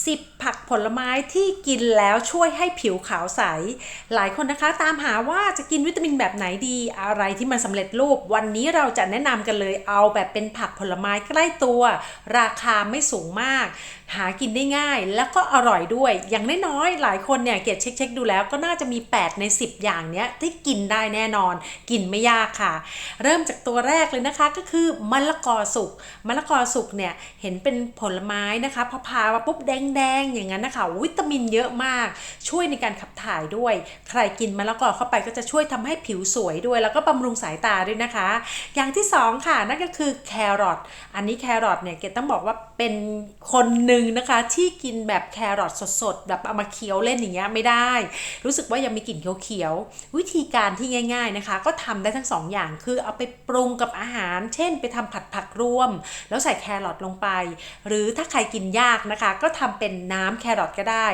10 ผักผลไม้ที่กินแล้วช่วยให้ผิวขาวใส หลายคนนะคะตามหาว่าจะกินวิตามินแบบไหนดี อะไรที่มันสำเร็จรูป วันนี้เราจะแนะนำกันเลยเอาแบบเป็นผักผลไม้ใกล้ตัว ราคาไม่สูงมาก หากินได้ง่ายแล้วก็อร่อยด้วย อย่างน้อยๆหลายคนเนี่ยเกดเช็คๆดูแล้วก็น่าจะมี 8 ใน 10 อย่างเนี้ยที่กินได้แน่นอน กินไม่ยากค่ะ เริ่มจากตัวแรกเลยนะคะก็คือมะละกอสุกมะละกอสุกเนี่ยเห็นเป็นผลไม้นะคะพอพามาปุ๊บแดงๆอย่างนั้นนะคะ วิตามินเยอะมาก ช่วยในการขับถ่ายด้วย ใครกินมะละกอเข้าไปก็จะช่วยทำให้ผิวสวยด้วย แล้วก็บำรุงสายตาด้วยนะคะ อย่างที่สองค่ะนั่นก็คือแครอทอันนี้แครอทเนี่ยเกดต้องบอกว่าเป็นคนหนึ่งนะคะที่กินแบบแครอทสดๆแบบเอามาเคี้ยวเล่นอย่างเงี้ยไม่ได้ รู้สึกว่ายังมีกลิ่นเขียวๆวิธีการที่ง่าย ๆนะคะ ก็ทำได้ทั้งสองอย่างคือเอาไปปรุงกับอาหาร เช่น ไปทำผัดผักรวม แล้วใส่แครอทลงไป หรือถ้าใครกินยากนะคะ ก็ทำเป็นน้ำแครอทก็ได้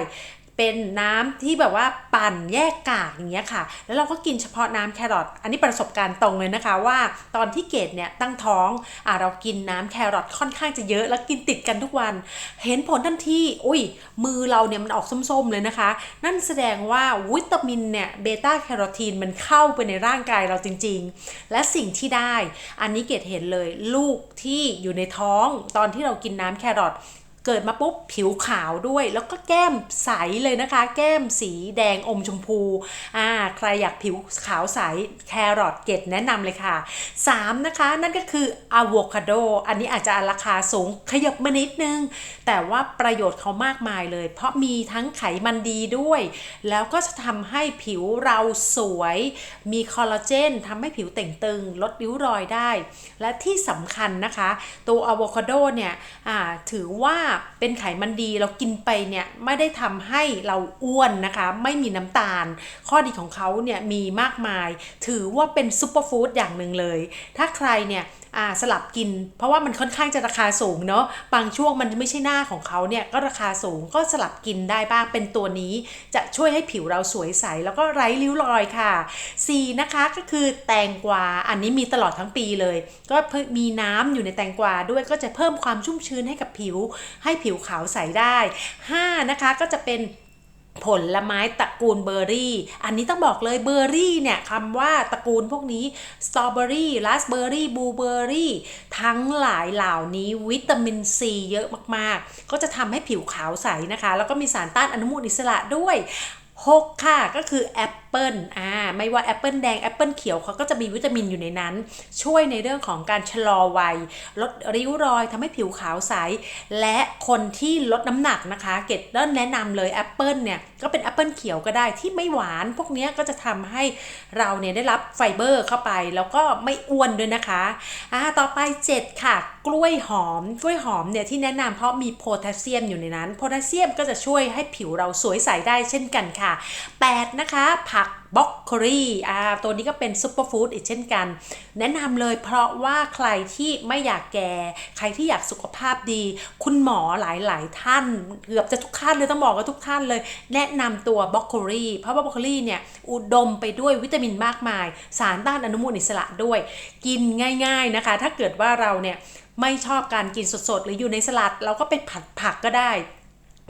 เป็นน้ำที่แบบว่าปั่นแยกกากอย่างเงี้ยค่ะ แล้วเราก็กินเฉพาะน้ำแครอท อันนี้ประสบการณ์ตรงเลยนะคะว่าตอนที่เกดเนี่ยตั้งท้องอ่าเรากินน้ำแครอทค่อนข้างจะเยอะ แล้วกินติดกันทุกวัน เห็นผลทันทีอุ้ย มือเราเนี่ยมันออกส้มๆเลยนะคะ นั่นแสดงว่าวิตามินเนี่ยเบต้าแคโรทีนมันเข้าไปในร่างกายเราจริง ๆ และสิ่งที่ได้ อันนี้เกดเห็นเลย ลูกที่อยู่ในท้องตอนที่เรากินน้ำแครอท เกิดมาปุ๊บผิวขาวด้วย แล้วก็แก้มใสเลยนะคะ แก้มสีแดงอมชมพูอ่าใครอยากผิวขาวใสแครอทเกตแนะนำเลยค่ะ 3 นะคะ นั่นก็คืออะโวคาโดอันนี้อาจจะราคาสูงขยับมานิดนึง แต่ว่าประโยชน์เขามากมายเลย เพราะมีทั้งไขมันดีด้วย แล้วก็จะทำให้ผิวเราสวย มีคอลลาเจนทำให้ผิวเต่งตึง ลดริ้วรอยได้ และที่สำคัญนะคะ ตัวอะโวคาโดเนี่ยอ่าถือว่าเป็นไขมันดีเรากินไปเนี่ยไม่ได้ทำให้เราอ้วนนะคะ ไม่มีน้ำตาล ข้อดีของเขาเนี่ยมีมากมาย ถือว่าเป็นซุปเปอร์ฟู้ดอย่างหนึ่งเลย ถ้าใครเนี่ยสลับกิน เพราะว่ามันค่อนข้างจะราคาสูงเนาะบางช่วงมันไม่ใช่หน้าของเขาเนี่ยก็ราคาสูงก็สลับกินได้บ้างเป็นตัวนี้ จะช่วยให้ผิวเราสวยใส แล้วก็ไร้ริ้วรอยค่ะ4นะคะก็คือแตงกวาอันนี้มีตลอดทั้งปีเลย ก็มีน้ำอยู่ในแตงกวาด้วยก็จะเพิ่มความชุ่มชื้นให้กับผิวให้ผิวขาวใสได้ 5 นะคะก็จะเป็นผลไม้ตระกูลเบอร์รี่ อันนี้ต้องบอกเลยเบอร์รี่เนี่ยคำว่าตระกูลพวกนี้สตรอเบอรี่ราสเบอร์รี่บลูเบอร์รี่ทั้งหลายเหล่านี้วิตามินซีเยอะมากๆ ก็จะทำให้ผิวขาวใสนะคะ แล้วก็มีสารต้านอนุมูลอิสระด้วย 6 ค่ะ ก็คือแอปเปิลอ่าไม่ว่าแอปเปิลแดงแอปเปิลเขียวเขาก็จะมีวิตามินอยู่ในนั้น ช่วยในเรื่องของการชะลอวัย ลดริ้วรอยทำให้ผิวขาวใส และคนที่ลดน้ำหนักนะคะ เกดเริ่มแนะนำเลยแอปเปิลเนี่ยก็เป็นแอปเปิลเขียวก็ได้ที่ไม่หวาน พวกนี้ก็จะทำให้เราเนี่ยได้รับไฟเบอร์เข้าไป แล้วก็ไม่อ้วนด้วยนะคะอ่าต่อไป 7 ค่ะ กล้วยหอม กล้วยหอมเนี่ยที่แนะนำเพราะมีโพแทสเซียมอยู่ในนั้น โพแทสเซียมก็จะช่วยให้ผิวเราสวยใสได้เช่นกันค่ะ8 นะคะ ผักบล็อกโคลีอ่าตัวนี้ก็เป็นซุปเปอร์ฟู้ดอีกเช่นกัน แนะนำเลยเพราะว่าใครที่ไม่อยากแก่ ใครที่อยากสุขภาพดี คุณหมอหลาย ๆ ท่าน เกือบจะทุกท่านเลยต้องบอกว่าทุกท่านเลย แนะนำตัวบล็อกโคลีเพราะว่าบล็อกโคลีเนี่ย อุดมไปด้วยวิตามินมากมาย สารต้านอนุมูลอิสระด้วย กินง่าย ๆ นะคะ ถ้าเกิดว่าเราเนี่ยไม่ชอบการกินสดๆ หรืออยู่ในสลัด เราก็ไปผัดผักก็ได้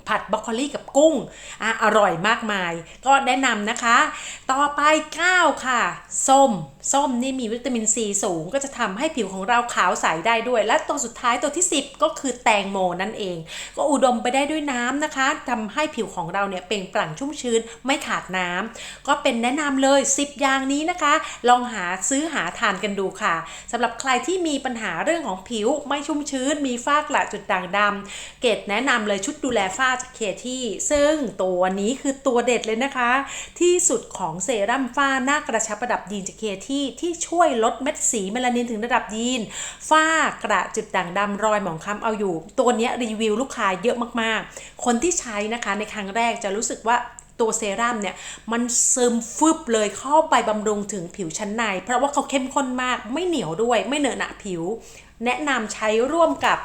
ผัดบรอกโคลีกับกุ้งออร่อยมากมาย ก็แนะนำนะคะ ต่อไป9ค่ะ ส้ม ส้มนี่มีวิตามินซีสูง ก็จะทำให้ผิวของเราขาวใสได้ด้วย และตัวสุดท้ายตัวที่ 10 ก็คือแตงโมนั่นเอง ก็อุดมไปได้ด้วยน้ำนะคะทำให้ผิวของเราเนี่ยเปล่งปลั่งชุ่มชื้นไม่ขาดน้ำก็เป็นแนะนำเลย 10 อย่างนี้นะคะ ลองหาซื้อหาทานกันดูค่ะสำหรับใครที่มีปัญหาเรื่องของผิวไม่ชุ่มชื้น มีฝ้ากระจุดด่างดำเกดแนะนำเลยชุดดูแลฝ้าจากเคที่ซึ่งตัวนี้คือตัวเด็ดเลยนะคะ ที่สุดของเซรั่มฝ้าหน้ากระชับระดับยีนจากเคที่ที่ช่วยลดเม็ดสีเมลานินถึงระดับยีน ฝ้ากระจุดด่างดำรอยหมองคล้ำเอาอยู่ ตัวนี้รีวิวลูกค้าเยอะมากๆ คนที่ใช้นะคะในครั้งแรกจะรู้สึกว่าตัวเซรั่มเนี่ยมันซึมฟึบเลยเข้าไปบำรุงถึงผิวชั้นใน เพราะว่าเขาเข้มข้นมากไม่เหนียวด้วยไม่เหนอะหนะผิว แนะนำใช้ร่วมกับ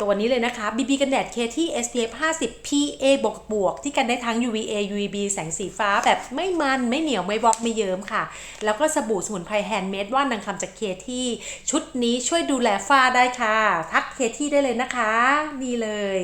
ตัวนี้เลยนะคะ BB กันแดดเคที่ SPF 50 PA บวกบวกที่กันได้ทั้ง UVA UVB แสงสีฟ้าแบบไม่มันไม่เหนียวไม่บอกไม่เยิ้มค่ะ แล้วก็สบู่สมุนไพรแฮนด์เมดว่านนางคำจากเคที่ชุดนี้ช่วยดูแลฝ้าได้ค่ะ ทักเคที่ได้เลยนะคะ นี่เลย